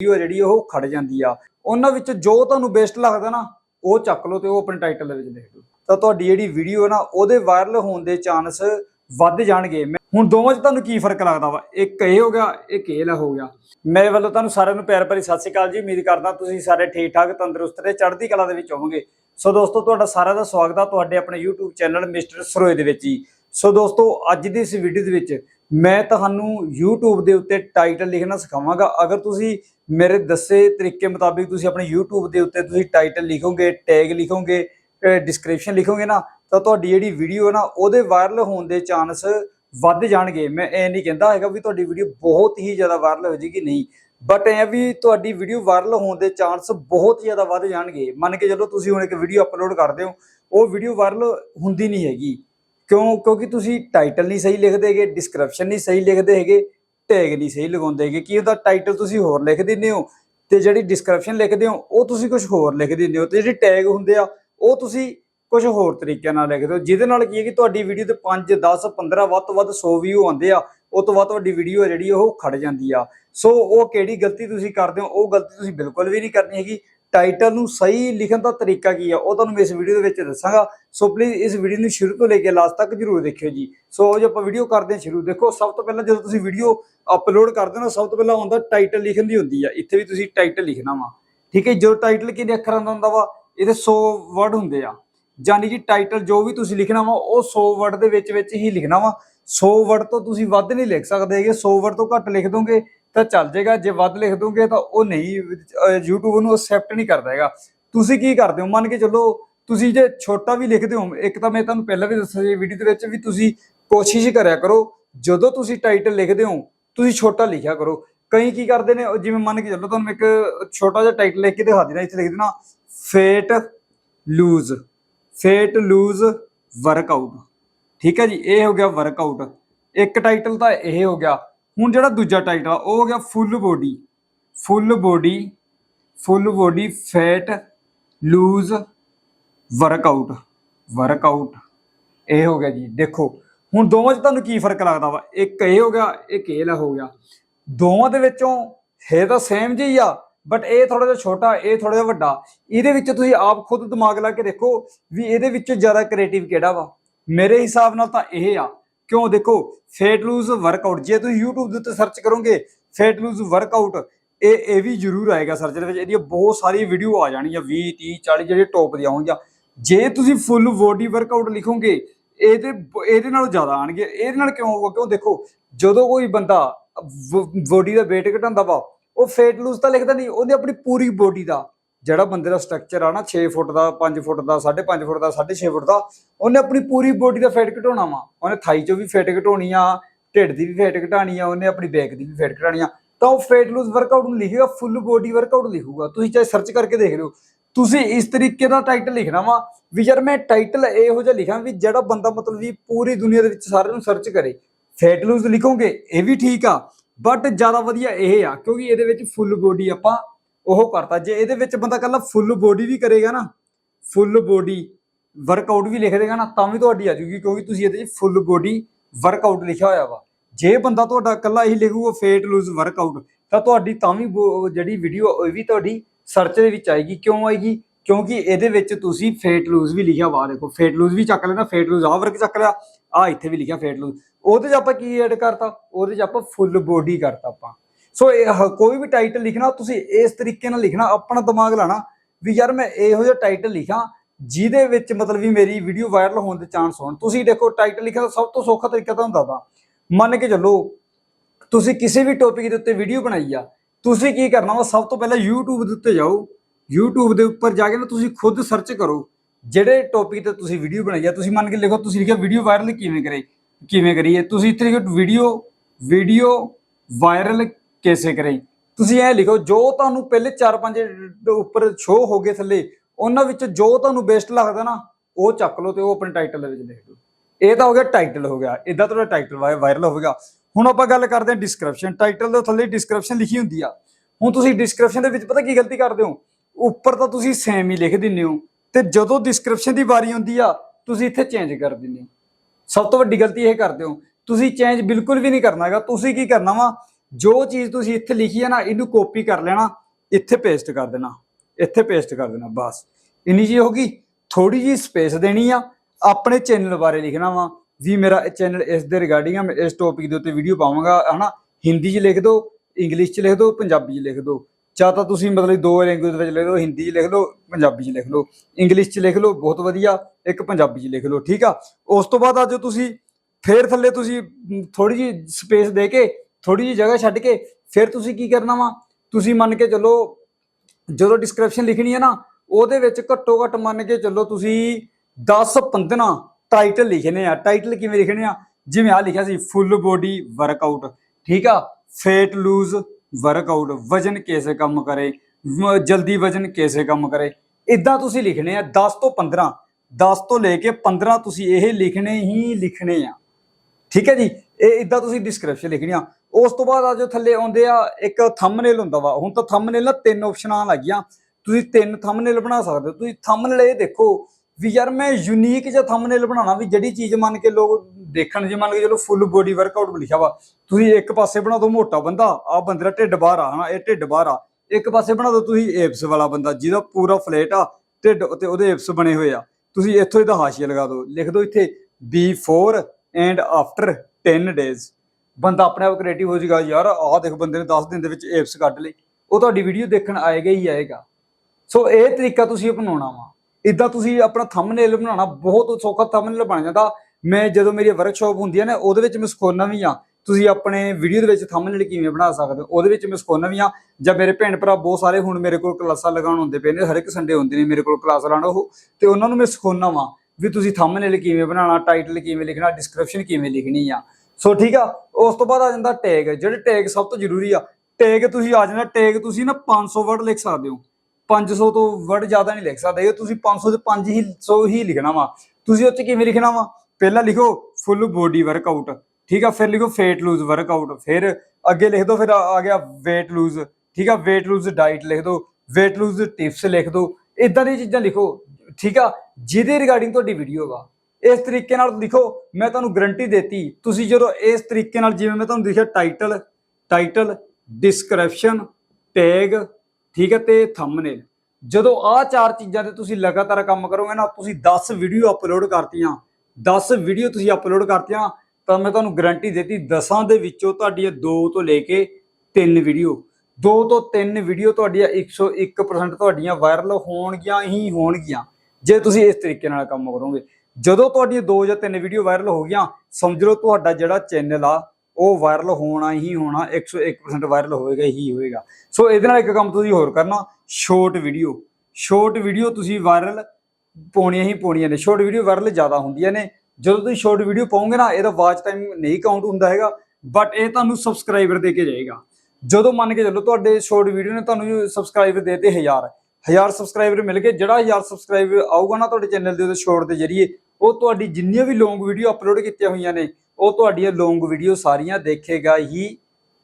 Video ਜਿਹੜੀ ਉਹ ਖੜ ਜਾਂਦੀ ਆ। ਉਹਨਾਂ ਵਿੱਚ ਜੋ ਤੁਹਾਨੂੰ ਬੈਸਟ ਲੱਗਦਾ ਨਾ, ਉਹ ਚੱਕ ਲਓ ਤੇ ਉਹ ਆਪਣੇ ਟਾਈਟਲ ਦੇ ਵਿੱਚ ਲਿਖ ਦਿਓ ਤਾਂ ਤੁਹਾਡੀ ਜਿਹੜੀ ਵੀਡੀਓ ਹੈ ਨਾ, ਉਹਦੇ ਵਾਇਰਲ ਹੋਣ ਦੇ ਚਾਂਸ ਵੱਧ ਜਾਣਗੇ। ਹੁਣ ਦੋਵਾਂ 'ਚ ਤੁਹਾਨੂੰ ਕੀ ਫ਼ਰਕ ਲੱਗਦਾ ਵਾ? ਇੱਕ ਇਹ ਹੋ ਗਿਆ, ਇੱਕ ਇਹ ਲਾ ਹੋ ਗਿਆ। ਮੇਰੇ ਵੱਲੋਂ ਤੁਹਾਨੂੰ ਸਾਰਿਆਂ ਨੂੰ ਪਿਆਰ ਭਰੀ ਸਤਿ ਸ਼੍ਰੀ ਅਕਾਲ ਜੀ। ਉਮੀਦ ਕਰਦਾ ਤੁਸੀਂ ਸਾਰੇ ਠੀਕ ਠਾਕ ਤੰਦਰੁਸਤ ਤੇ ਚੜ੍ਹਦੀ ਕਲਾ ਦੇ ਵਿੱਚ ਹੋਵੋਗੇ। ਸੋ ਦੋਸਤੋ, ਤੁਹਾਡਾ ਸਾਰਿਆਂ ਦਾ ਸਵਾਗਤ ਆ ਤੁਹਾਡੇ ਆਪਣੇ YouTube ਚੈਨਲ ਮਿਸਟਰ ਸਰੋਏ ਦੇ ਵਿੱਚ ਜੀ। ਸੋ ਦੋਸਤੋ, ਅੱਜ ਦੀ ਇਸ ਵੀਡੀਓ ਦੇ ਵਿੱਚ ਮੈਂ ਤੁਹਾਨੂੰ YouTube ਦੇ ਉੱਤੇ ਟਾਈਟਲ ਲਿਖਣਾ ਸਿਖਾਵਾਂਗਾ। ਅਗਰ ਤੁਸੀਂ ਮੇਰੇ ਦੱਸੇ ਤਰੀਕੇ ਮੁਤਾਬਿਕ ਤੁਸੀਂ ਆਪਣੇ YouTube ਦੇ ਉੱਤੇ ਤੁਸੀਂ ਟਾਈਟਲ ਲਿਖੋਗੇ ਟੈਗ ਲਿਖੋਗੇ ਡਿਸਕ੍ਰਿਪਸ਼ਨ ਲਿਖੋਗੇ ਨਾ, ਤਾਂ ਤੁਹਾਡੀ ਜਿਹੜੀ ਵੀਡੀਓ ਹੈ ਨਾ, ਉਹਦੇ ਵਾਇਰਲ ਹੋਣ ਦੇ ਚਾਂਸ ਵੱਧ ਜਾਣਗੇ। ਮੈਂ ਇਹ ਨਹੀਂ ਕਹਿੰਦਾ ਹੈਗਾ ਵੀ ਤੁਹਾਡੀ ਵੀਡੀਓ ਬਹੁਤ ਹੀ ਜ਼ਿਆਦਾ ਵਾਇਰਲ ਹੋ ਜਾਏਗੀ, ਨਹੀਂ। ਬਟ ਇਹ ਵੀ ਤੁਹਾਡੀ ਵੀਡੀਓ ਵਾਇਰਲ ਹੋਣ ਦੇ ਚਾਂਸ ਬਹੁਤ ਜ਼ਿਆਦਾ ਵੱਧ ਜਾਣਗੇ। ਮੰਨ ਕੇ ਚਲੋ ਤੁਸੀਂ ਹੁਣ ਇੱਕ ਵੀਡੀਓ ਅਪਲੋਡ ਕਰਦੇ ਹੋ, ਉਹ ਵੀਡੀਓ ਵਾਇਰਲ ਹੁੰਦੀ ਨਹੀਂ ਹੈਗੀ। ਕਿਉਂ? ਕਿਉਂਕਿ ਤੁਸੀਂ ਟਾਈਟਲ ਨਹੀਂ ਸਹੀ ਲਿਖਦੇ ਹੈਗੇ ਡਿਸਕ੍ਰਿਪਸ਼ਨ ਨਹੀਂ ਸਹੀ ਲਿਖਦੇ ਹੈਗੇ। ਟੈਗ ਨਹੀਂ ਸਹੀ ਲਗਾਉਂਦੇ ਹੈਗੇ, ਕੀ ਉਹਦਾ ਟਾਈਟਲ ਤੁਸੀਂ ਹੋਰ ਲਿਖ ਦਿੰਦੇ ਹੋ ਤੇ ਜਿਹੜੀ ਡਿਸਕ੍ਰਿਪਸ਼ਨ ਲਿਖਦੇ ਹੋ, ਉਹ ਤੁਸੀਂ ਕੁਝ ਹੋਰ ਲਿਖ ਦਿੰਦੇ ਹੋ ਤੇ ਜਿਹੜੇ ਟੈਗ ਹੁੰਦੇ ਆ, ਉਹ ਤੁਸੀਂ ਕੁਝ ਹੋਰ ਤਰੀਕੇ ਨਾਲ ਲਿਖਦੇ ਹੋ। ਜਿਹਦੇ ਨਾਲ ਕੀ ਹੈ ਕਿ ਤੁਹਾਡੀ ਵੀਡੀਓ ਤੇ 5 10 15 ਵੱਧ ਤੋਂ ਵੱਧ 100 ਵਿਊ ਆਉਂਦੇ ਆ, ਉਹ ਤੋਂ ਬਾਅਦ ਤੁਹਾਡੀ ਵੀਡੀਓ ਜਿਹੜੀ ਉਹ ਖੜ ਜਾਂਦੀ ਆ। ਸੋ ਉਹ ਕਿਹੜੀ ਗਲਤੀ ਤੁਸੀਂ ਕਰਦੇ ਹੋ, ਉਹ ਗਲਤੀ ਤੁਸੀਂ ਬਿਲਕੁਲ ਵੀ ਨਹੀਂ ਕਰਨੀ ਹੈਗੀ। ਟਾਈਟਲ ਨੂੰ ਸਹੀ ਲਿਖਣ ਦਾ ਤਰੀਕਾ ਕੀ ਆ, ਉਹ ਤੁਹਾਨੂੰ ਮੈਂ ਇਸ ਵੀਡੀਓ ਦੇ ਵਿੱਚ ਦੱਸਾਂਗਾ। ਸੋ ਪਲੀਜ਼ ਇਸ ਵੀਡੀਓ ਨੂੰ ਸ਼ੁਰੂ ਤੋਂ ਲੈ ਕੇ ਲਾਸਟ ਤੱਕ ਜਰੂਰ ਦੇਖਿਓ ਜੀ। ਸੋ ਜੇ ਆਪਾਂ ਵੀਡੀਓ ਕਰਦੇ ਹਾਂ, ਸ਼ੁਰੂ ਦੇਖੋ। ਸਭ ਤੋਂ ਪਹਿਲਾਂ ਜਦੋਂ ਤੁਸੀਂ ਵੀਡੀਓ ਅਪਲੋਡ ਕਰਦੇ ਹੋ ਸਭ ਤੋਂ ਪਹਿਲਾਂ ਹੁੰਦਾ ਟਾਈਟਲ ਲਿਖਣ ਦੀ ਹੁੰਦੀ ਆ। ਇੱਥੇ ਵੀ ਤੁਸੀਂ ਟਾਈਟਲ ਲਿਖਣਾ ਵਾ। ਠੀਕ ਹੈ ਜੋ ਟਾਈਟਲ ਕਿੰਨੇ ਅੱਖਰਾਂ ਦਾ ਹੁੰਦਾ ਵਾ, ਇਹਦੇ 100 ਵਰਡ ਹੁੰਦੇ ਆ। ਯਾਨੀ ਜੀ ਟਾਈਟਲ ਜੋ ਵੀ ਤੁਸੀਂ ਲਿਖਣਾ ਵਾ, ਉਹ 100 ਵਰਡ ਦੇ ਵਿੱਚ ਵਿੱਚ ਹੀ ਲਿਖਣਾ ਵਾ। 100 ਵਰਡ ਤੋਂ ਤੁਸੀਂ ਵੱਧ ਨਹੀਂ ਲਿਖ ਸਕਦੇ ਹੈਗੇ 100 ਵਰਡ ਤੋਂ ਘੱਟ ਲਿਖ ਦੋਗੇ। ਤਾਂ ਚੱਲ ਜਾਏਗਾ, ਜੇ ਵੱਧ ਲਿਖ ਦੋਗੇ ਤਾਂ ਉਹ ਨਹੀਂ, ਅਹ YouTube ਉਹਨੂੰ ਅਕਸੈਪਟ ਨਹੀਂ ਕਰਦਾ ਹੈਗਾ। ਤੁਸੀਂ ਕੀ ਕਰਦੇ ਹੋ? ਮੰਨ ਕੇ ਚੱਲੋ, ਤੁਸੀਂ ਜੇ ਛੋਟਾ ਵੀ ਲਿਖਦੇ ਹੋ, ਇੱਕ ਤਾਂ ਮੈਂ ਤੁਹਾਨੂੰ ਪਹਿਲਾਂ ਵੀ ਦੱਸਿਆ ਸੀ ਵੀਡੀਓ ਦੇ ਵਿੱਚ ਵੀ ਤੁਸੀਂ ਕੋਸ਼ਿਸ਼ ਕਰਿਆ ਕਰੋ, ਜਦੋਂ ਤੁਸੀਂ ਟਾਈਟਲ ਲਿਖਦੇ ਹੋ, ਤੁਸੀਂ ਛੋਟਾ ਲਿਖਿਆ ਕਰੋ। ਕਈ ਕੀ ਕਰਦੇ ਨੇ ਜਿਵੇਂ ਮੰਨ ਕੇ ਚੱਲੋ, ਤੁਹਾਨੂੰ ਇੱਕ ਛੋਟਾ ਜਿਹਾ ਟਾਈਟਲ ਲਿਖ ਕੇ ਦਿਖਾ ਦੇਣਾ ਇੱਥੇ ਲਿਖ ਦੇਣਾ ਫੇਟ ਲੂਜ਼ ਫੇਟ ਲੂਜ਼ ਵਰਕਆਊਟ ਠੀਕ ਹੈ ਜੀ, ਇਹ ਹੋ ਗਿਆ ਵਰਕਆਊਟ ਇੱਕ ਟਾਈਟਲ ਤਾਂ ਇਹ ਹੋ ਗਿਆ। ਹੁਣ ਜਿਹੜਾ ਦੂਜਾ ਟਾਈਟਲ ਆ, ਉਹ ਹੋ ਗਿਆ full body full body full body fat lose workout workout ਇਹ ਹੋ ਗਿਆ ਜੀ, ਦੇਖੋ। ਹੁਣ ਦੋਵਾਂ 'ਚ ਤੁਹਾਨੂੰ ਕੀ ਫ਼ਰਕ ਲੱਗਦਾ ਵਾ? ਇੱਕ ਇਹ ਹੋ ਗਿਆ, ਇੱਕ ਇਹ ਲਾ ਹੋ ਗਿਆ। ਦੋਵਾਂ ਦੇ ਵਿੱਚੋਂ ਹੈ ਤਾਂ ਸੇਮ ਜਿਹੀ ਆ ਬਟ ਇਹ ਥੋੜਾ ਜਿਹਾ ਛੋਟਾ, ਇਹ ਥੋੜਾ ਜਿਹਾ ਵੱਡਾ। ਇਹਦੇ ਵਿੱਚ ਤੁਸੀਂ ਆਪ ਖੁਦ ਦਿਮਾਗ ਲਾ ਕੇ ਦੇਖੋ ਵੀ ਇਹਦੇ ਵਿੱਚ ਜ਼ਿਆਦਾ ਕ੍ਰੀਏਟਿਵ ਕਿਹੜਾ ਵਾ? ਮੇਰੇ ਹਿਸਾਬ ਨਾਲ ਤਾਂ ਇਹ ਆ। ਕਿਉਂ ਦੇਖੋ ਫੇਟ ਲੂਜ਼ ਵਰਕਆਊਟ ਜੇ ਤੁਸੀਂ YouTube ਦੇ ਉੱਤੇ ਸਰਚ ਕਰੋਗੇ ਫੇਟ ਲੂਜ਼ ਵਰਕਆਊਟ ਇਹ ਇਹ ਵੀ ਜ਼ਰੂਰ ਆਏਗਾ ਸਰਚ ਦੇ ਵਿੱਚ, ਇਹਦੀਆਂ ਬਹੁਤ ਸਾਰੀ ਵੀਡੀਓ ਆ ਜਾਣਗੀਆਂ 20 30 40 ਜਿਹੜੇ ਟੌਪ ਦੀਆਂ ਹੋਣਗੀਆਂ। ਜੇ ਤੁਸੀਂ ਫੁੱਲ ਬੋਡੀ ਵਰਕਆਊਟ ਲਿਖੋਗੇ, ਇਹਦੇ ਇਹਦੇ ਨਾਲੋਂ ਜ਼ਿਆਦਾ ਆਣਗੇ। ਇਹਦੇ ਨਾਲ ਕਿਉਂ ਹੋਊਗਾ? ਕਿਉਂ ਦੇਖੋ, ਜਦੋਂ ਕੋਈ ਬੰਦਾ ਬੋਡੀ ਦਾ weight ਘਟਾਉਂਦਾ ਵਾ, ਉਹ ਫੇਟ ਲੂਜ਼ ਤਾਂ ਲਿਖਦਾ ਨਹੀਂ, ਉਹਨੇ ਆਪਣੀ ਪੂਰੀ ਬੋਡੀ ਦਾ ਜਿਹੜਾ ਬੰਦੇ ਦਾ ਸਟਰਕਚਰ ਆ ਨਾ 6 ਫੁੱਟ ਦਾ 5 ਫੁੱਟ ਦਾ 5.5 ਫੁੱਟ ਦਾ 6.5 ਫੁੱਟ ਦਾ, ਉਹਨੇ ਆਪਣੀ ਪੂਰੀ ਬੋਡੀ ਦਾ ਫੈਟ ਘਟਾਉਣਾ ਵਾ। ਉਹਨੇ ਥਾਈ ਚੋਂ ਵੀ ਫੈਟ ਘਟਾਉਣੀ ਆ, ਢਿੱਡ ਦੀ ਵੀ ਫੈਟ ਘਟਾਣੀ ਆ, ਉਹਨੇ ਆਪਣੀ ਬੈਕ ਦੀ ਵੀ ਫੈਟ ਘਟਾਣੀ ਆ। ਤਾਂ ਉਹ ਫੈਟ ਲੂਜ਼ ਵਰਕਆਊਟ ਨੂੰ ਲਿਖੇਗਾ ਫੁੱਲ ਬੋਡੀ ਵਰਕਆਊਟ ਲਿਖੂਗਾ। ਤੁਸੀਂ ਚਾਹੇ ਸਰਚ ਕਰਕੇ ਦੇਖ ਲਿਓ। ਤੁਸੀਂ ਇਸ ਤਰੀਕੇ ਦਾ ਟਾਈਟਲ ਲਿਖਣਾ ਵਾ ਵੀ ਯਾਰ ਮੈਂ ਟਾਈਟਲ ਇਹੋ ਜਿਹਾ ਲਿਖਾਂ ਵੀ ਜਿਹੜਾ ਬੰਦਾ ਮਤਲਬ ਵੀ ਪੂਰੀ ਦੁਨੀਆ ਦੇ ਵਿੱਚ ਸਾਰਿਆਂ ਨੂੰ ਸਰਚ ਕਰੇ। ਫੈਟ ਲੂਜ਼ ਲਿਖੋਗੇ, ਇਹ ਵੀ ਠੀਕ ਆ। ਬਟ ਜ਼ਿਆਦਾ ਵਧੀਆ ਇਹ ਆ, ਕਿਉਂਕਿ ਇਹਦੇ ਵਿੱਚ ਫੁੱਲ ਬੋਡੀ ਆਪਾਂ ਉਹ ਕਰਤਾ। ਜੇ ਇਹਦੇ ਵਿੱਚ ਬੰਦਾ ਕੱਲਾ ਫੁੱਲ ਬੋਡੀ ਵੀ ਕਰੇਗਾ ਨਾ ਫੁੱਲ ਬੋਡੀ ਵਰਕਆਊਟ ਵੀ ਲਿਖ ਦੇਗਾ ਨਾ, ਤਾਂ ਵੀ ਤੁਹਾਡੀ ਆ ਜੂਗੀ ਕਿਉਂਕਿ ਤੁਸੀਂ ਇਹਦੇ ਵਿੱਚ ਫੁੱਲ ਬੋਡੀ ਵਰਕਆਊਟ ਲਿਖਿਆ ਹੋਇਆ ਵਾ। ਜੇ ਬੰਦਾ ਤੁਹਾਡਾ ਕੱਲਾ ਹੀ ਲਿਖੂਗਾ ਫੇਟ ਲੂਜ਼ ਵਰਕਆਊਟ ਤਾਂ ਤੁਹਾਡੀ ਤਾਂ ਵੀ ਬੋ- ਜਿਹੜੀ ਵੀਡੀਓ ਉਹ ਵੀ ਤੁਹਾਡੀ ਸਰਚ ਦੇ ਵਿੱਚ ਆਏਗੀ। ਕਿਉਂ ਆਏਗੀ? ਕਿਉਂਕਿ ਇਹਦੇ ਵਿੱਚ ਤੁਸੀਂ ਫੇਟ ਲੂਜ਼ ਵੀ ਲਿਖਿਆ ਵਾ। ਦੇਖੋ ਫੇਟ ਲੂਜ਼ ਵੀ ਚੱਕ ਲੈਣਾ ਫੇਟ ਲੂਜ਼ ਆ ਵਰਕ ਚੱਕ ਲਿਆ ਆ ਇੱਥੇ ਵੀ ਲਿਖਿਆ ਫੇਟ ਲੂਜ਼ ਉਹਦੇ 'ਚ ਆਪਾਂ ਕੀ ਐਡ ਕਰਤਾ? ਉਹਦੇ 'ਚ ਆਪਾਂ ਫੁੱਲ ਬੋਡੀ ਕਰਤਾ ਆਪਾਂ। ਸੋ ਇਹ ਕੋਈ ਵੀ ਟਾਈਟਲ ਲਿਖਣਾ, ਤੁਸੀਂ ਇਸ ਤਰੀਕੇ ਨਾਲ ਲਿਖਣਾ, ਆਪਣਾ ਦਿਮਾਗ ਲਾਣਾ ਵੀ ਯਾਰ ਮੈਂ ਇਹੋ ਜਿਹਾ ਟਾਈਟਲ ਲਿਖਾਂ ਜਿਹਦੇ ਵਿੱਚ ਮਤਲਬ ਵੀ ਮੇਰੀ ਵੀਡੀਓ ਵਾਇਰਲ ਹੋਣ ਦੇ ਚਾਂਸ ਹੋਣ। ਤੁਸੀਂ ਦੇਖੋ ਟਾਈਟਲ ਲਿਖਣ ਦਾ ਸਭ ਤੋਂ ਸੌਖਾ ਤਰੀਕਾ ਤਾਂ ਹੁੰਦਾ ਵਾ। ਮੰਨ ਕੇ ਚੱਲੋ, ਤੁਸੀਂ ਕਿਸੇ ਵੀ ਟੌਪਿਕ ਦੇ ਉੱਤੇ ਵੀਡੀਓ ਬਣਾਈ ਆ, ਤੁਸੀਂ ਕੀ ਕਰਨਾ ਵਾ, ਸਭ ਤੋਂ ਪਹਿਲਾਂ YouTube ਦੇ ਉੱਤੇ ਜਾਓ। YouTube ਦੇ ਉੱਪਰ ਜਾ ਕੇ ਨਾ ਤੁਸੀਂ ਖੁਦ ਸਰਚ ਕਰੋ, ਜਿਹੜੇ ਟੌਪਿਕ ਤੇ ਤੁਸੀਂ ਵੀਡੀਓ ਬਣਾਈ ਆ। ਤੁਸੀਂ ਮੰਨ ਕੇ ਲਿਖੋ, ਤੁਸੀਂ ਲਿਖਿਆ ਵੀਡੀਓ ਵਾਇਰਲ ਕਿਵੇਂ ਕਰੇ, ਕਿਵੇਂ ਕਰੀਏ? ਤੁਸੀਂ ਇੱਥੇ ਲਿਖੋ ਵੀਡੀਓ ਵੀਡੀਓ ਵਾਇਰਲ ਕੇਸੇ ਕਰੇ। ਤੁਸੀਂ ਇਹ ਲਿਖੋ, ਜੋ ਤੁਹਾਨੂੰ ਪਹਿਲੇ 4-5 ਉੱਪਰ ਸ਼ੋ ਹੋ ਗਏ ਥੱਲੇ, ਉਹਨਾਂ ਵਿੱਚ ਜੋ ਤੁਹਾਨੂੰ ਬੈਸਟ ਲੱਗਦਾ ਨਾ, ਉਹ ਚੱਕ ਲਓ ਤੇ ਉਹ ਆਪਣੇ ਟਾਈਟਲ ਦੇ ਵਿੱਚ ਲਿਖ ਦਿਓ ਇਹ ਤਾਂ ਹੋ ਗਿਆ ਟਾਈਟਲ ਹੋ ਗਿਆ ਇਦਾਂ ਤੁਹਾਡਾ ਟਾਈਟਲ ਵਾਇਰਲ ਹੋਵੇਗਾ ਹੁਣ ਆਪਾਂ ਗੱਲ ਕਰਦੇ ਹਾਂ ਡਿਸਕ੍ਰਿਪਸ਼ਨ ਟਾਈਟਲ ਦੇ ਥੱਲੇ ਡਿਸਕ੍ਰਿਪਸ਼ਨ ਲਿਖੀ ਹੁੰਦੀ ਆ। ਹੁਣ ਤੁਸੀਂ ਡਿਸਕ੍ਰਿਪਸ਼ਨ ਦੇ ਵਿੱਚ ਪਤਾ ਕੀ ਗਲਤੀ ਕਰਦੇ ਹੋ? ਉੱਪਰ ਤਾਂ ਤੁਸੀਂ ਸੇਮ ਹੀ ਲਿਖ ਦਿੰਦੇ ਹੋ, ਤੇ ਜਦੋਂ ਡਿਸਕ੍ਰਿਪਸ਼ਨ ਦੀ ਵਾਰੀ ਆਉਂਦੀ ਆ, ਤੁਸੀਂ ਇੱਥੇ ਚੇਂਜ ਕਰ ਦਿੰਦੇ ਹੋ। ਸਭ ਤੋਂ ਵੱਡੀ ਗਲਤੀ ਇਹ ਕਰਦੇ ਹੋ, ਤੁਸੀਂ ਚੇਂਜ ਬਿਲਕੁਲ ਵੀ ਨਹੀਂ ਕਰਨਾਗਾ ਤੁਸੀਂ ਕੀ ਕਰਨਾ ਵਾ? ਜੋ ਚੀਜ਼ ਤੁਸੀਂ ਇੱਥੇ ਲਿਖੀ ਹੈ ਨਾ, ਇਹਨੂੰ ਕਾਪੀ ਕਰ ਲੈਣਾ, ਇੱਥੇ ਪੇਸਟ ਕਰ ਦੇਣਾ, ਇੱਥੇ ਪੇਸਟ ਕਰ ਦੇਣਾ, ਬਸ। ਇੰਨੀ ਜੀ ਹੋ ਗਈ ਥੋੜੀ ਜੀ ਸਪੇਸ ਦੇਣੀ ਆ, ਆਪਣੇ ਚੈਨਲ ਬਾਰੇ ਲਿਖਣਾ ਵਾ, ਵੀ ਮੇਰਾ ਚੈਨਲ ਇਸ ਦੇ ਰਿਗਾਰਡਿੰਗ ਆ, ਮੈਂ ਇਸ ਟੌਪਿਕ ਦੇ ਉੱਤੇ ਵੀਡੀਓ ਪਾਵਾਂਗਾ, ਹਨਾ? ਹਿੰਦੀ 'ਚ ਲਿਖ ਦਿਓ ਇੰਗਲਿਸ਼ 'ਚ ਲਿਖ ਦਿਓ ਪੰਜਾਬੀ 'ਚ ਲਿਖ ਦਿਓ ਜਾਂ ਤਾਂ ਤੁਸੀਂ ਮਤਲਬ ਦੋ ਲੈਂਗੁਏਜ ਵਿੱਚ ਲਿਖ ਲਓ, ਹਿੰਦੀ 'ਚ ਲਿਖ ਦਿਓ ਪੰਜਾਬੀ 'ਚ ਲਿਖ ਲਓ ਇੰਗਲਿਸ਼ 'ਚ ਲਿਖ ਲਓ, ਬਹੁਤ ਵਧੀਆ, ਇੱਕ ਪੰਜਾਬੀ 'ਚ ਲਿਖ ਲਓ, ਠੀਕ ਆ? ਉਸ ਤੋਂ ਬਾਅਦ ਅੱਜ ਤੁਸੀਂ ਫੇਰ ਥੱਲੇ ਤੁਸੀਂ ਥੋੜੀ ਜੀ ਸਪੇਸ ਦੇ ਕੇ ਥੋੜੀ ਜਿਹੀ ਜਗ੍ਹਾ ਛੱਡ ਕੇ ਫਿਰ ਤੁਸੀਂ ਕੀ ਕਰਨਾ ਵਾ? ਤੁਸੀਂ ਮੰਨ ਕੇ ਚੱਲੋ, ਜਦੋਂ ਡਿਸਕ੍ਰਿਪਸ਼ਨ ਲਿਖਣੀ ਹੈ ਨਾ, ਉਹਦੇ ਵਿੱਚ ਘੱਟੋ ਘੱਟ ਮੰਨ ਕੇ ਚੱਲੋ ਤੁਸੀਂ 10 15 ਟਾਈਟਲ ਲਿਖਣੇ ਆ। ਟਾਈਟਲ ਕਿਵੇਂ ਲਿਖਣੇ ਆ? ਜਿਵੇਂ ਆ ਲਿਖਿਆ ਸੀ ਫੁੱਲ ਬੋਡੀ ਵਰਕਆਊਟ ਠੀਕ ਆ? ਫੇਟ ਲੂਜ਼ ਵਰਕਆਊਟ ਵਜਨ ਕੈਸੇ ਕੰਮ ਕਰੇ ਜਲਦੀ ਵਜਨ ਕੈਸੇ ਕੰਮ ਕਰੇ। ਇਦਾਂ ਤੁਸੀਂ ਲਿਖਣੇ ਆ 10 ਤੋਂ 15 10 ਤੋਂ ਲੈ ਕੇ 15 ਤੁਸੀਂ ਇਹ ਲਿਖਣੇ ਹੀ ਲਿਖਣੇ ਆ। ਠੀਕ ਹੈ ਜੀ? ਇਹ ਇਦਾਂ ਤੁਸੀਂ ਡਿਸਕ੍ਰਿਪਸ਼ਨ ਲਿਖਣੀ ਆ। ਉਸ ਤੋਂ ਬਾਅਦ ਆ ਜੋ ਥੱਲੇ ਆਉਂਦੇ ਆ, ਇੱਕ ਥੰਬਨੇਲ ਹੁੰਦਾ ਵਾ। ਹੁਣ ਤਾਂ ਥੰਬਨੇਲ ਨਾ ਤਿੰਨ ਆਪਸ਼ਨਾਂ ਆਉਣ ਲੱਗੀਆਂ ਤੁਸੀਂ ਤਿੰਨ ਥੰਬਨੇਲ ਬਣਾ ਸਕਦੇ ਹੋ। ਤੁਸੀਂ ਥੰਬਨੇਲ ਇਹ ਦੇਖੋ ਵੀ ਯਾਰ ਮੈਂ ਯੂਨੀਕ ਜਿਹਾ ਥੰਬਨੇਲ ਬਣਾਉਣਾ ਵੀ ਜਿਹੜੀ ਚੀਜ਼ ਮੰਨ ਕੇ ਲੋਕ ਦੇਖਣ ਜੇ ਮੰਨ ਕੇ ਚਲੋ ਫੁੱਲ ਬੋਡੀ ਵਰਕਆਊਟ ਲਿਖਿਆ ਵਾ। ਤੁਸੀਂ ਇੱਕ ਪਾਸੇ ਬਣਾ ਦੋ ਮੋਟਾ ਬੰਦਾ ਆ ਬੰਦੇ ਦਾ ਢਿੱਡ ਬਾਹਰ ਆ, ਹਨਾ, ਇਹ ਢਿੱਡ ਬਾਹਰ ਆ। ਇੱਕ ਪਾਸੇ ਬਣਾ ਦੋ ਤੁਸੀਂ ਏਪਸ ਵਾਲਾ ਬੰਦਾ, ਜਿਹਦਾ ਪੂਰਾ ਫਲੇਟ ਆ, ਢਿੱਡ ਤੇ ਉਹਦੇ ਏਪਸ ਬਣੇ ਹੋਏ ਆ। ਤੁਸੀਂ ਇੱਥੋਂ ਇਹਦਾ ਹਾਸ਼ੀਆ ਲਗਾ ਦਿਓ ਲਿਖ ਦਿਓ ਇੱਥੇ B before and after 10 days ਬੰਦਾ ਆਪਣੇ ਆਪ ਕ੍ਰੀਏਟਿਵ ਹੋ ਜਾਏਗਾ, ਯਾਰ ਆਹ ਦੇਖ ਬੰਦੇ ਨੇ 10 ਦਿਨ ਦੇ ਵਿੱਚ ਐਪਸ ਕੱਢ ਲਈ ਉਹ ਤੁਹਾਡੀ ਵੀਡੀਓ ਦੇਖਣ ਆਏਗਾ ਹੀ ਆਏਗਾ। ਸੋ ਇਹ ਤਰੀਕਾ ਤੁਸੀਂ ਅਪਣਾਉਣਾ ਵਾ। ਇਦਾਂ ਤੁਸੀਂ ਆਪਣਾ ਥੰਬਨੇਲ ਬਣਾਉਣਾ, ਬਹੁਤ ਸੌਖਾ ਥੰਬਨੇਲ ਬਣ ਜਾਂਦਾ। ਮੈਂ ਜਦੋਂ ਮੇਰੀ ਵਰਕਸ਼ਾਪ ਹੁੰਦੀ ਹੈ ਨਾ, ਉਹਦੇ ਵਿੱਚ ਮੈਂ ਸਿਖਾਉਣਾ ਵੀ ਆ ਤੁਸੀਂ ਆਪਣੇ ਵੀਡੀਓ ਦੇ ਵਿੱਚ ਥੰਬਨੇਲ ਕਿਵੇਂ ਬਣਾ ਸਕਦੇ ਹੋ? ਉਹਦੇ ਵਿੱਚ ਮੈਂ ਸਿਖਾਉਣਾ ਵੀ ਆ ਜਾਂ ਮੇਰੇ ਭੈਣ ਭਰਾ ਬਹੁਤ ਸਾਰੇ ਹੁਣ ਮੇਰੇ ਕੋਲ ਕਲਾਸਾਂ ਲਗਾਉਣ ਹੁੰਦੇ ਪਏ ਨੇ, ਹਰ ਇੱਕ ਸੰਡੇ ਹੁੰਦੇ ਨੇ ਮੇਰੇ ਕੋਲ ਕਲਾਸ ਲਾਉਣ ਉਹ। ਤੇ ਉਹਨਾਂ ਨੂੰ ਮੈਂ ਸਿਖਾਉਣਾ ਵਾ ਵੀ ਤੁਸੀਂ ਥੰਬਨੇਲ ਕਿਵੇਂ ਬਣਾਉਣਾ ਟਾਈਟਲ ਕਿਵੇਂ ਲਿਖਣਾ ਡਿਸਕ੍ਰਿਪਸ਼ਨ ਕਿਵੇਂ ਲਿਖਣੀ ਆ। ਸੋ ਠੀਕ ਆ, ਉਸ ਤੋਂ ਬਾਅਦ ਆ ਜਾਂਦਾ ਟੈਗ, ਜਿਹੜੇ ਟੈਗ ਸਭ ਤੋਂ ਜ਼ਰੂਰੀ ਆ। ਟੈਗ ਤੁਸੀਂ ਆ ਜਾਂਦਾ ਟੈਗ ਤੁਸੀਂ ਨਾ 500 ਵਰਡ ਲਿਖ ਸਕਦੇ ਹੋ। 500 ਤੋਂ ਵਰਡ ਜ਼ਿਆਦਾ ਨਹੀਂ ਲਿਖ ਸਕਦੇ। ਇਹ ਤੁਸੀਂ 500 ਦੇ 5 ਹੀ 100 ਹੀ ਲਿਖਣਾ ਵਾ। ਤੁਸੀਂ ਉੱਥੇ ਕਿਵੇਂ ਲਿਖਣਾ ਵਾ? ਪਹਿਲਾਂ ਲਿਖੋ ਫੁੱਲ ਬੋਡੀ ਵਰਕਆਊਟ ਠੀਕ ਆ, ਫਿਰ ਲਿਖੋ ਫੇਟ ਲੂਜ਼ ਵਰਕਆਊਟ ਫਿਰ ਅੱਗੇ ਲਿਖ ਦਿਓ ਫਿਰ ਆ ਗਿਆ weight ਲੂਜ਼ ਠੀਕ ਆ, weight ਲੂਜ਼ ਡਾਈਟ ਲਿਖ ਦਿਓ weight ਲੂਜ਼ ਟਿਪਸ ਲਿਖ ਦਿਓ ਇਦਾਂ ਦੀਆਂ ਚੀਜ਼ਾਂ ਲਿਖੋ। ਠੀਕ ਆ, ਜਿਹਦੇ ਰਿਗਾਰਡਿੰਗ ਤੁਹਾਡੀ ਵੀਡੀਓ ਵਾ। ਇਸ ਤਰੀਕੇ ਨਾਲ ਲਿਖੋ, ਮੈਂ ਤੁਹਾਨੂੰ ਗਰੰਟੀ ਦਿੱਤੀ, ਤੁਸੀਂ ਜਦੋਂ ਇਸ ਤਰੀਕੇ ਨਾਲ ਜਿਵੇਂ ਮੈਂ ਤੁਹਾਨੂੰ ਦਿਖਿਆ ਟਾਈਟਲ ਟਾਈਟਲ ਡਿਸਕ੍ਰਿਪਸ਼ਨ ਟੈਗ ਠੀਕ ਹੈ ਤੇ ਥੰਬਨੇਲ ਜਦੋਂ ਆਹ ਚਾਰ ਚੀਜ਼ਾਂ ਤੇ ਤੁਸੀਂ ਲਗਾਤਾਰ ਕੰਮ ਕਰੋਗੇ ਨਾ, ਤੁਸੀਂ 10 ਵੀਡੀਓ ਅਪਲੋਡ ਕਰਤੀਆਂ 10 ਵੀਡੀਓ ਤੁਸੀਂ ਅਪਲੋਡ ਕਰਤੀਆਂ, ਤਾਂ ਮੈਂ ਤੁਹਾਨੂੰ ਗਰੰਟੀ ਦਿੱਤੀ 10 ਦੇ ਵਿੱਚੋਂ ਤੁਹਾਡੀਆਂ 2 ਤੋਂ ਲੈ ਕੇ 3 ਵੀਡੀਓ 2 ਤੋਂ 3 ਵੀਡੀਓ ਤੁਹਾਡੀਆਂ 101% ਤੁਹਾਡੀਆਂ ਵਾਇਰਲ ਹੋਣਗੀਆਂ, ਹੀ ਹੋਣਗੀਆਂ, ਜੇ ਤੁਸੀਂ ਇਸ ਤਰੀਕੇ ਨਾਲ ਕੰਮ ਕਰੋਗੇ। ਜਦੋਂ ਤੁਹਾਡੀ ਦੋ ਜਾਂ ਤਿੰਨ ਵੀਡੀਓ ਵਾਇਰਲ ਹੋ ਗਈਆਂ, ਸਮਝ ਲਓ ਤੁਹਾਡਾ ਜਿਹੜਾ ਚੈਨਲ ਆ, ਉਹ ਵਾਇਰਲ ਹੋਣਾ ਹੀ ਹੋਣਾ 101% ਵਾਇਰਲ ਹੋਏਗਾ, ਹੀ ਹੋਏਗਾ। ਸੋ ਇਹਦੇ ਨਾਲ ਇੱਕ ਕੰਮ ਤੁਸੀਂ ਹੋਰ ਕਰਨਾ ਸ਼ਾਰਟ ਵੀਡੀਓ ਸ਼ਾਰਟ ਵੀਡੀਓ ਤੁਸੀਂ ਵਾਇਰਲ ਪਾਉਣੀਆਂ ਹੀ ਪਾਉਣੀਆਂ ਨੇ। ਸ਼ਾਰਟ ਵੀਡੀਓ ਵਾਇਰਲ ਜ਼ਿਆਦਾ ਹੁੰਦੀਆਂ ਨੇ। ਜਦੋਂ ਤੁਸੀਂ ਸ਼ਾਰਟ ਵੀਡੀਓ ਪਾਉਂਗੇ ਨਾ, ਇਹਦਾ ਵਾਚ ਟਾਈਮ ਨਹੀਂ ਕਾਊਂਟ ਹੁੰਦਾ ਹੈਗਾ ਬਟ ਇਹ ਤੁਹਾਨੂੰ ਸਬਸਕ੍ਰਾਈਬਰ ਦੇ ਕੇ ਜਾਏਗਾ। ਜਦੋਂ ਮੰਨ ਕੇ ਚੱਲੋ ਤੁਹਾਡੇ ਸ਼ਾਰਟ ਵੀਡੀਓ ਨੇ ਤੁਹਾਨੂੰ ਸਬਸਕ੍ਰਾਈਬਰ ਦੇਤੇ 1000 1000 ਸਬਸਕ੍ਰਾਈਬਰ ਮਿਲ ਗਏ। ਜਿਹੜਾ 1000 ਸਬਸਕ੍ਰਾਈਬਰ ਆਊਗਾ ਨਾ ਤੁਹਾਡੇ ਚੈਨਲ ਦੇ ਉੱਤੇ ਸ਼ਾਰਟ ਦੇ ਜਰੀਏ ਉਹ ਤੁਹਾਡੀ ਜਿੰਨੀਆਂ ਵੀ ਲੌਂਗ ਵੀਡੀਓ ਅਪਲੋਡ ਕੀਤੀਆਂ ਹੋਈਆਂ ਨੇ, ਉਹ ਤੁਹਾਡੀਆਂ ਲੌਂਗ ਵੀਡੀਓ ਸਾਰੀਆਂ ਦੇਖੇਗਾ ਹੀ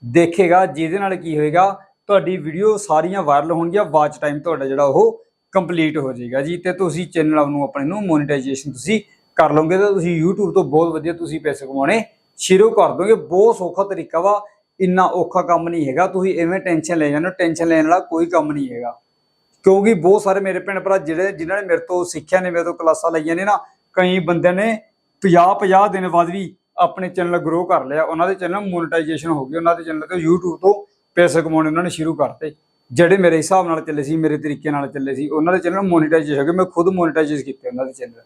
ਦੇਖੇਗਾ, ਜਿਹਦੇ ਨਾਲ ਕੀ ਹੋਏਗਾ, ਤੁਹਾਡੀ ਵੀਡੀਓ ਸਾਰੀਆਂ ਵਾਇਰਲ ਹੋਣਗੀਆਂ ਵਾਚ ਟਾਈਮ ਤੁਹਾਡਾ ਜਿਹੜਾ ਉਹ ਕੰਪਲੀਟ ਹੋ ਜਾਏਗਾ ਜੀ। ਤੇ ਤੁਸੀਂ ਚੈਨਲ ਨੂੰ ਆਪਣੇ ਨੂੰ ਮੋਨੇਟਾਈਜੇਸ਼ਨ ਤੁਸੀਂ ਕਰ ਲਓਗੇ ਤਾਂ ਤੁਸੀਂ YouTube ਤੋਂ ਬਹੁਤ ਵਧੀਆ ਤੁਸੀਂ ਪੈਸੇ ਕਮਾਉਣੇ ਸ਼ੁਰੂ ਕਰ ਦੋਗੇ। ਬਹੁਤ ਸੌਖਾ ਤਰੀਕਾ ਵਾ, ਇੰਨਾ ਔਖਾ ਕੰਮ ਨਹੀਂ ਹੈਗਾ, ਤੁਸੀਂ ਐਵੇਂ ਟੈਨਸ਼ਨ ਲੈ ਜਾਂਦੇ ਹੋ ਟੈਨਸ਼ਨ ਲੈਣ ਵਾਲਾ ਕੋਈ ਕੰਮ ਨਹੀਂ ਹੈਗਾ। ਕਿਉਂਕਿ ਬਹੁਤ ਸਾਰੇ ਮੇਰੇ ਭੈਣ ਭਰਾ ਜਿਹੜੇ, ਜਿਨ੍ਹਾਂ ਨੇ ਮੇਰੇ ਤੋਂ ਸਿੱਖਿਆ ਨੇ, ਮੇਰੇ ਤੋਂ ਕਲਾਸਾਂ ਲਈਆਂ ਨੇ ਨਾ ਕਈ ਬੰਦਿਆਂ ਨੇ 50 50 ਦਿਨ ਬਾਅਦ ਵੀ ਆਪਣੇ ਚੈਨਲ ਗਰੋ ਕਰ ਲਿਆ। ਉਹਨਾਂ ਦੇ ਚੈਨਲ ਮੋਨੇਟਾਈਜੇਸ਼ਨ ਹੋ ਗਈ। ਉਹਨਾਂ ਦੇ ਚੈਨਲ ਤੇ YouTube ਤੋਂ ਪੈਸੇ ਕਮਾਉਣੇ ਉਹਨਾਂ ਨੇ ਸ਼ੁਰੂ ਕਰਤੇ। ਜਿਹੜੇ ਮੇਰੇ ਹਿਸਾਬ ਨਾਲ ਚੱਲੇ ਸੀ, ਮੇਰੇ ਤਰੀਕੇ ਨਾਲ ਚੱਲੇ ਸੀ, ਉਹਨਾਂ ਦੇ ਚੈਨਲ ਮੋਨੇਟਾਈਜੇਸ਼ਨ ਹੋ ਗਏ। ਮੈਂ ਖੁਦ ਮੋਨੇਟਾਈਜ਼ ਕੀਤੇ ਉਹਨਾਂ ਦੇ ਚੈਨਲ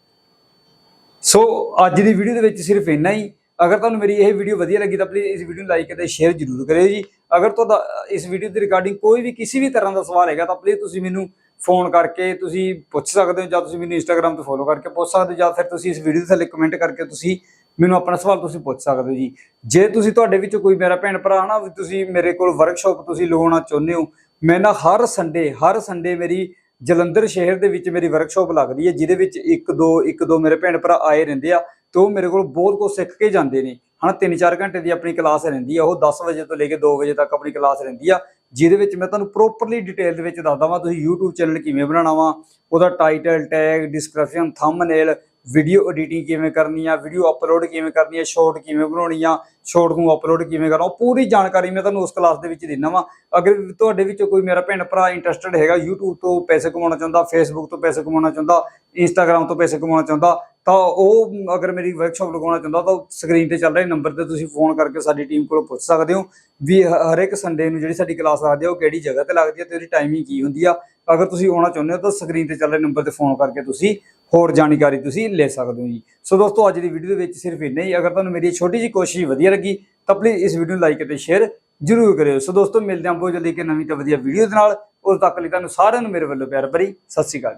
ਸੋ ਅੱਜ ਦੀ ਵੀਡੀਓ ਦੇ ਵਿੱਚ ਸਿਰਫ ਇੰਨਾ ਹੀ। ਅਗਰ ਤੁਹਾਨੂੰ ਮੇਰੀ ਇਹ ਵੀਡੀਓ ਵਧੀਆ ਲੱਗੀ ਤਾਂ ਪਲੀਜ਼ ਇਸ ਵੀਡੀਓ ਨੂੰ ਲਾਈਕ ਅਤੇ ਸ਼ੇਅਰ ਜ਼ਰੂਰ ਕਰਿਓ ਜੀ। ਅਗਰ ਤੁਹਾਡਾ, ਇਸ ਵੀਡੀਓ ਦੇ ਰਿਗਾਰਡਿੰਗ ਕੋਈ ਵੀ ਕਿਸੇ ਵੀ ਤਰ੍ਹਾਂ ਦਾ ਸਵਾਲ ਹੈਗਾ ਤਾਂ ਪਲੀਜ਼ ਤੁਸੀਂ ਮੈਨੂੰ ਫੋਨ ਕਰਕੇ ਤੁਸੀਂ ਪੁੱਛ ਸਕਦੇ ਹੋ ਜਾਂ ਤੁਸੀਂ ਮੈਨੂੰ ਇੰਸਟਾਗ੍ਰam ਤੇ ਫੋਲੋ ਕਰਕੇ ਪੁੱਛ ਸਕਦੇ ਹੋ ਜਾਂ ਫਿਰ ਤੁਸੀਂ ਇਸ ਵੀਡੀਓ ਦੇ ਥੱਲੇ ਕਮੈਂਟ ਕਰਕੇ ਤੁਸੀਂ ਮੈਨੂੰ ਆਪਣਾ ਸਵਾਲ ਤੁਸੀਂ ਪੁੱਛ ਸਕਦੇ ਹੋ ਜੀ। ਜੇ ਤੁਸੀਂ ਤੁਹਾਡੇ ਵਿੱਚ ਕੋਈ ਮੇਰਾ ਭੈਣ ਭਰਾ ਨਾ ਤੁਸੀਂ ਮੇਰੇ ਕੋਲ ਵਰਕਸ਼ਾਪ ਤੁਸੀਂ ਲਗਾਉਣਾ ਚਾਹੁੰਦੇ ਹੋ, ਮੈਂ ਨਾ ਹਰ ਸੰਡੇ ਹਰ ਸੰਡੇ ਮੇਰੀ ਜਲੰਧਰ ਸ਼ਹਿਰ ਦੇ ਵਿੱਚ ਮੇਰੀ ਵਰਕਸ਼ਾਪ ਲੱਗਦੀ ਹੈ, ਜਿਹਦੇ ਵਿੱਚ ਇੱਕ ਦੋ ਇੱਕ ਦੋ ਮੇਰੇ ਭੈਣ ਭਰਾ ਆਏ ਰਹਿੰਦੇ ਆ ਤੇ ਉਹ ਮੇਰੇ ਕੋਲ ਬਹੁਤ ਕੁਝ ਸਿੱਖ ਕੇ ਜਾਂਦੇ ਨੇ। ਹਨਾ 3-4 ਘੰਟੇ ਦੀ ਆਪਣੀ ਕਲਾਸ ਰਹਿੰਦੀ ਆ, ਉਹ 10 ਵਜੇ ਤੋਂ ਲੈ ਕੇ 2 ਵਜੇ ਤੱਕ ਆਪਣੀ ਕਲਾਸ ਰਹਿੰਦੀ ਆ। ਜਿਹਦੇ ਵਿੱਚ ਮੈਂ ਤੁਹਾਨੂੰ ਪ੍ਰੋਪਰਲੀ ਡਿਟੇਲ ਦੇ ਵਿੱਚ ਦੱਸਦਾ ਵਾਂ, ਤੁਸੀਂ YouTube ਚੈਨਲ ਕਿਵੇਂ ਬਣਾਉਣਾ ਵਾ, ਉਹਦਾ title tag description thumbnail video editing ਕਿਵੇਂ ਕਰਨੀ ਆ ਵੀਡੀਓ ਅਪਲੋਡ ਕਿਵੇਂ ਕਰਨੀ ਆ ਸ਼ਾਰਟ ਕਿਵੇਂ ਬਣਾਉਣੀ ਆ ਸ਼ਾਰਟ ਨੂੰ ਅਪਲੋਡ ਕਿਵੇਂ ਕਰਨਾ, ਉਹ ਪੂਰੀ ਜਾਣਕਾਰੀ ਮੈਂ ਤੁਹਾਨੂੰ ਉਸ ਕਲਾਸ ਦੇ ਵਿੱਚ ਦਿੰਦਾ ਵਾਂ। ਅਗਰ ਤੁਹਾਡੇ ਵਿੱਚੋਂ ਕੋਈ ਮੇਰਾ ਭੈਣ ਭਰਾ ਇੰਟਰਸਟਿਡ ਹੈਗਾ, YouTube ਤੋਂ ਪੈਸੇ ਕਮਾਉਣਾ ਚਾਹੁੰਦਾ, Facebook ਤੋਂ ਪੈਸੇ ਕਮਾਉਣਾ ਚਾਹੁੰਦਾ, Instagram ਤੋਂ ਪੈਸੇ ਕਮਾਉਣਾ ਚਾਹੁੰਦਾ ਤਾਂ ਉਹ, ਅਗਰ ਮੇਰੀ ਵਰਕਸ਼ਾਪ ਲਗਾਉਣਾ ਚਾਹੁੰਦਾ ਤਾਂ ਸਕਰੀਨ ਤੇ ਚੱਲ ਰਹੇ ਨੰਬਰ ਤੇ ਤੁਸੀਂ ਫੋਨ ਕਰਕੇ ਸਾਡੀ ਟੀਮ ਕੋਲੋਂ ਪੁੱਛ ਸਕਦੇ ਹੋ ਵੀ ਹ- ਹਰੇਕ ਸੰਡੇ ਨੂੰ ਜਿਹੜੀ ਸਾਡੀ ਕਲਾਸ ਲੱਗਦੀ ਆ, ਉਹ ਕਿਹੜੀ ਜਗ੍ਹਾ ਤੇ ਲੱਗਦੀ ਹੈ ਤੇ ਉਹਦੀ ਟਾਈਮਿੰਗ ਕੀ ਹੁੰਦੀ ਆ। ਅਗਰ ਤੁਸੀਂ ਆਉਣਾ ਚਾਹੁੰਦੇ ਹੋ ਤਾਂ ਸਕਰੀਨ ਤੇ ਚੱਲ ਰਹੇ ਨੰਬਰ ਤੇ ਫੋਨ ਕਰਕੇ ਤੁਸੀਂ ਹੋਰ ਜਾਣਕਾਰੀ ਤੁਸੀਂ ਲੈ ਸਕਦੇ ਹੋ ਜੀ। ਸੋ ਦੋਸਤੋ, ਅੱਜ ਦੀ ਵੀਡੀਓ ਦੇ ਵਿੱਚ ਸਿਰਫ ਇੰਨਾ ਹੀ। ਅਗਰ ਤੁਹਾਨੂੰ ਮੇਰੀ ਛੋਟੀ ਜਿਹੀ ਕੋਸ਼ਿਸ਼ ਵਧੀਆ ਲੱਗੀ, ਤਾਂ ਪਲੀਜ਼ ਇਸ ਵੀਡੀਓ ਨੂੰ ਲਾਈਕ ਅਤੇ ਸ਼ੇਅਰ ਜ਼ਰੂਰ ਕਰਿਓ। ਸੋ ਦੋਸਤੋ, ਮਿਲਦੇ ਹਾਂ ਬਹੁਤ ਜਲਦੀ ਇੱਕ ਨਵੀਂ ਤੇ ਵਧੀਆ ਵੀਡੀਓ ਦੇ ਨਾਲ। ਉਦੋਂ ਤੱਕ ਲਈ ਤੁਹਾਨੂੰ ਸਾਰਿਆਂ ਨੂੰ ਮੇਰੇ ਵੱਲੋਂ ਪਿਆਰ ਭਰੀ ਸਤਿ ਸ਼੍ਰੀ ਅਕਾਲ।